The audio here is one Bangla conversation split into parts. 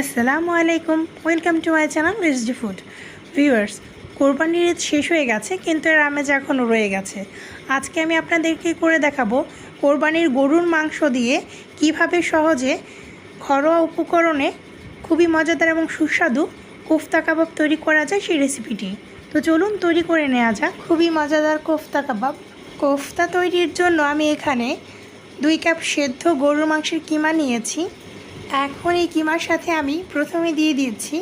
আসসালামু আলাইকুম। ওয়েলকাম টু মাই চ্যানেল রেসডি ফুড ভিউয়ার্স কোরবানির ঈদ শেষ হয়ে গেছে, কিন্তু এর আমেজ এখনও রয়ে গেছে। আজকে আমি আপনাদেরকে করে দেখাবো কোরবানির গরুর মাংস দিয়ে কীভাবে সহজে ঘরোয়া উপকরণে খুবই মজাদার এবং সুস্বাদু কোফতা কাবাব তৈরি করা যায় সেই রেসিপিটি তো চলুন তৈরি করে নেওয়া যাক। খুবই মজাদার কোফতা কাবাব। কোফতা তৈরির জন্য আমি এখানে দুই কাপ সেদ্ধ গরুর মাংসের কিমা নিয়েছি। এখন এই কিমার সাথে আমি প্রথমে দিয়ে দিচ্ছি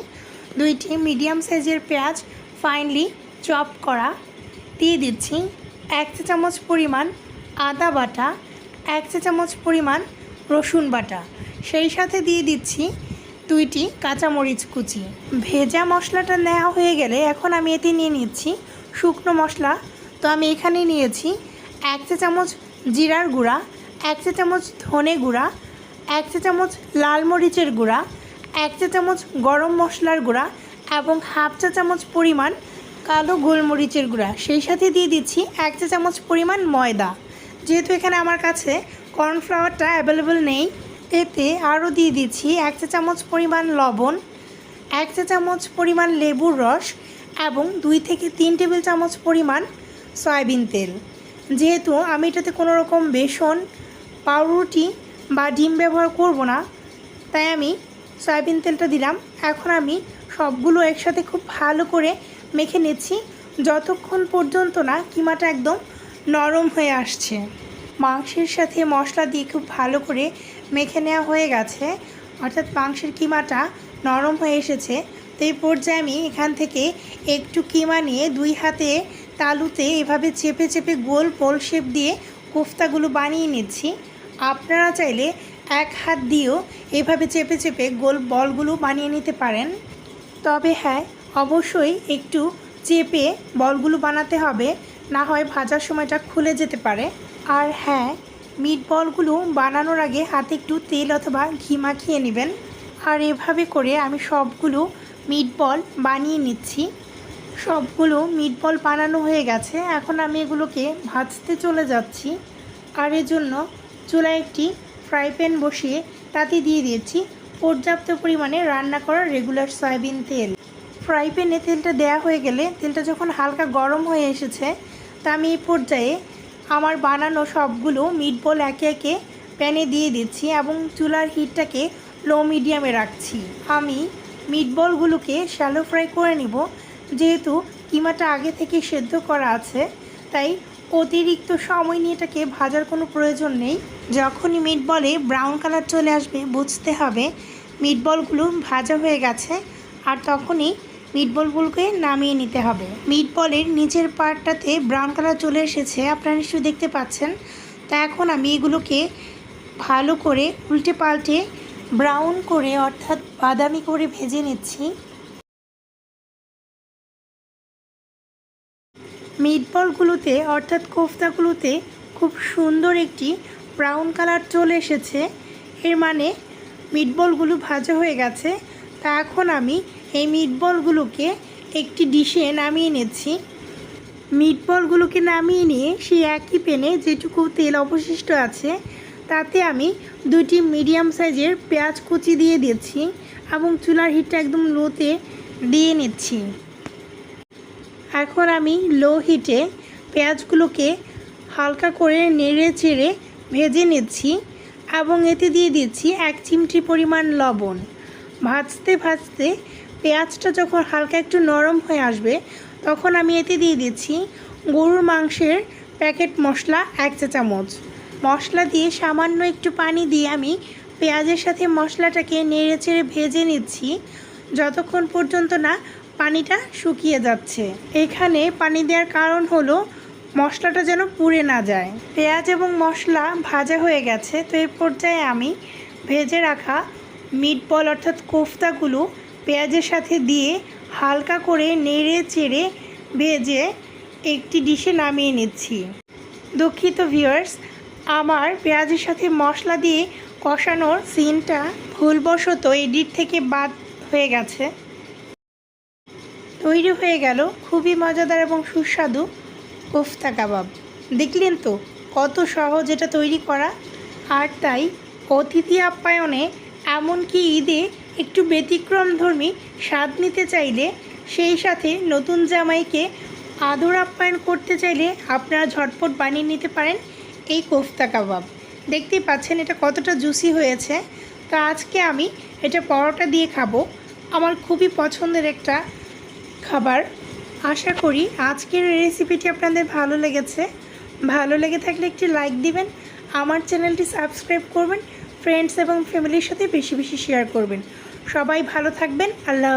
দুইটি মিডিয়াম সাইজের পেঁয়াজ ফাইনলি চপ করা। দিয়ে দিচ্ছি এক চা চামচ পরিমাণ আদা বাটা, এক চা চামচ পরিমাণ রসুন বাটা। সেই সাথে দিয়ে দিচ্ছি দুইটি কাঁচামরিচ কুচি। ভেজা মশলাটা নেওয়া হয়ে গেলে এখন আমি এতে নিয়ে নিচ্ছি শুকনো মশলা। তো আমি এখানে নিয়েছি এক চা চামচ জিরার গুঁড়া, এক চা চামচ ধনে গুঁড়া এক চা চামচ লাল মরিচের গুঁড়া, এক চা চামচ গরম মশলার গুঁড়া এবং হাফ চা চামচ পরিমাণ কালো গোলমরিচের গুঁড়া। সেই সাথে দিয়ে দিচ্ছি এক চা চামচ পরিমাণ ময়দা। যেহেতু এখানে আমার কাছে কর্নফ্লাওয়ারটা অ্যাভেলেবল নেই, এতে আরও দিয়ে দিচ্ছি এক চা চামচ পরিমাণ লবণ, এক চা চামচ পরিমাণ লেবুর রস এবং দুই থেকে তিন টেবিল চামচ পরিমাণ সয়াবিন তেল। যেহেতু আমি এটাতে কোনো রকম বেসন, পাউরুটি বা ডিম ব্যবহার করব না। তাই আমি সয়াবিন তেলটা দিলাম। এখন আমি সবগুলো একসাথে খুব ভালো করে মেখে নিচ্ছি। যতক্ষণ পর্যন্ত না কিমাটা একদম নরম হয়ে আসছে। মাংসের সাথে মশলা দিয়ে খুব ভালো করে মেখে নেওয়া হয়ে গেছে। অর্থাৎ মাংসের কিমাটা নরম হয়ে এসেছে। তো এই পর্যায়ে আমি এখান থেকে একটু কিমা নিয়ে দুই হাতে তালুতে এভাবে চেপে চেপে গোল পোল শেপ দিয়ে কোফতাগুলো বানিয়ে নিচ্ছি। আপনারা চাইলে এক হাত দিয়েও এভাবে চেপে চেপে গোল বলগুলো বানিয়ে নিতে পারেন। তবে হ্যাঁ অবশ্যই একটু চেপে বলগুলো বানাতে হবে, না হয় ভাজার সময়টা খুলে যেতে পারে। আর হ্যাঁ মিট বলগুলো বানানোর আগে হাতে একটু তেল অথবা ঘি মাখিয়ে নেবেন। আর এভাবে করে আমি সবগুলো মিট বল বানিয়ে নিচ্ছি। সবগুলো মিট বল বানানো হয়ে গেছে, এখন আমি এগুলোকে ভাজতে চলে যাচ্ছি। আর এর জন্য চুলায় একটি ফ্রাই প্যান বসিয়ে তাতে দিয়ে দিয়েছি পর্যাপ্ত পরিমাণে রান্না করা রেগুলার সয়াবিন তেল। ফ্রাই প্যানে তেলটা দেয়া হয়ে গেলে তেলটা যখন হালকা গরম হয়ে এসেছে, তা আমি এই পর্যায়ে আমার বানানো সবগুলো মিট বল একে একে প্যানে দিয়ে দিচ্ছি এবং চুলার হিটটাকে লো মিডিয়ামে রাখছি। আমি মিট বলগুলোকে শ্যালো ফ্রাই করে নিব, যেহেতু কিমাটা আগে থেকে সেদ্ধ করা আছে, তাই অতিরিক্ত সময় নিয়ে এটাকে ভাজার কোনো প্রয়োজন নেই। যখনই মিট বলে ব্রাউন কালার চলে আসবে, বুঝতে হবে মিট বলগুলো ভাজা হয়ে গেছে আর তখনই মিট বলগুলোকে নামিয়ে নিতে হবে। মিট বলের নিচের পার্টটাতে ব্রাউন কালার চলে এসেছে, আপনারা নিশ্চয়ই দেখতে পাচ্ছেন। তা এখন আমি এগুলোকে ভালো করে উল্টে পাল্টে ব্রাউন করে, অর্থাৎ বাদামি করে ভেজে নিচ্ছি। মিটবলগুলোতে অর্থাৎ কোফতাগুলোতে খুব সুন্দর একটি ব্রাউন কালার চলে এসেছে। এর মানে মিটবলগুলো ভাজা হয়ে গেছে। তা এখন আমি এই মিটবলগুলোকে একটি ডিশে নামিয়ে নিচ্ছি। মিটবলগুলোকে নামিয়ে নিয়ে সেই একই পেনে যেটুকু তেল অবশিষ্ট আছে, তাতে আমি দুটি মিডিয়াম সাইজের পেঁয়াজ কুচি দিয়ে দিচ্ছি এবং চুলার হিটটা একদম লোতে দিয়ে নিচ্ছি। এখন আমি লো হিটে পেঁয়াজগুলোকে হালকা করে নেড়ে চেড়ে ভেজে নিচ্ছি এবং এতে দিয়ে দিচ্ছি এক চিমটি পরিমাণ লবণ। ভাজতে ভাজতে পেঁয়াজটা যখন হালকা একটু নরম হয়ে আসবে, তখন আমি এতে দিয়ে দিচ্ছি গরুর মাংসের প্যাকেট মশলা এক চা চামচ। মশলা দিয়ে সামান্য একটু পানি দিয়ে আমি পেঁয়াজের সাথে মশলাটাকে নেড়ে চেড়ে ভেজে নিচ্ছি। যতক্ষণ পর্যন্ত না পানিটা শুকিয়ে যাচ্ছে। এখানে পানি দেওয়ার কারণ হলো মশলাটা যেন পুড়ে না যায়। পেঁয়াজ এবং মশলা ভাজা হয়ে গেছে, তো এই পর্যায়ে আমি ভেজে রাখা মিট বল অর্থাৎ কোফতাগুলো পেঁয়াজের সাথে দিয়ে হালকা করে নেড়ে চেড়ে ভেজে একটি ডিশে নামিয়ে নিচ্ছি। দুঃখিত ভিউয়ার্স আমার পেঁয়াজের সাথে মশলা দিয়ে কষানোর সিনটা ভুলবশত এডিট থেকে বাদ হয়ে গেছে। তৈরি হয়ে গেল খুবই মজাদার এবং সুস্বাদু কোফতা কাবাব। দেখলেন তো কত সহজ এটা তৈরি করা। আর তাই অতিথি আপ্যায়নে এমনকি ঈদে একটু ব্যতিক্রমধর্মী স্বাদ নিতে চাইলে সেই সাথে নতুন জামাইকে আদর আপ্যায়ন করতে চাইলে আপনারা ঝটপট বানিয়ে নিতে পারেন এই কোফতা কাবাব। দেখতেই পাচ্ছেন এটা কতটা জুসি হয়েছে। তা আজকে আমি এটা পরোটা দিয়ে খাব। আমার খুবই পছন্দের একটা খাবার। আশা করি আজকের রেসিপিটি আপনাদের ভালো লেগেছে। ভালো লেগে থাকলে একটি লাইক দিবেন, আমার চ্যানেলটি সাবস্ক্রাইব করবেন ফ্রেন্ডস এবং ফ্যামিলির সাথে বেশি বেশি শেয়ার করবেন। সবাই ভালো থাকবেন, আল্লাহ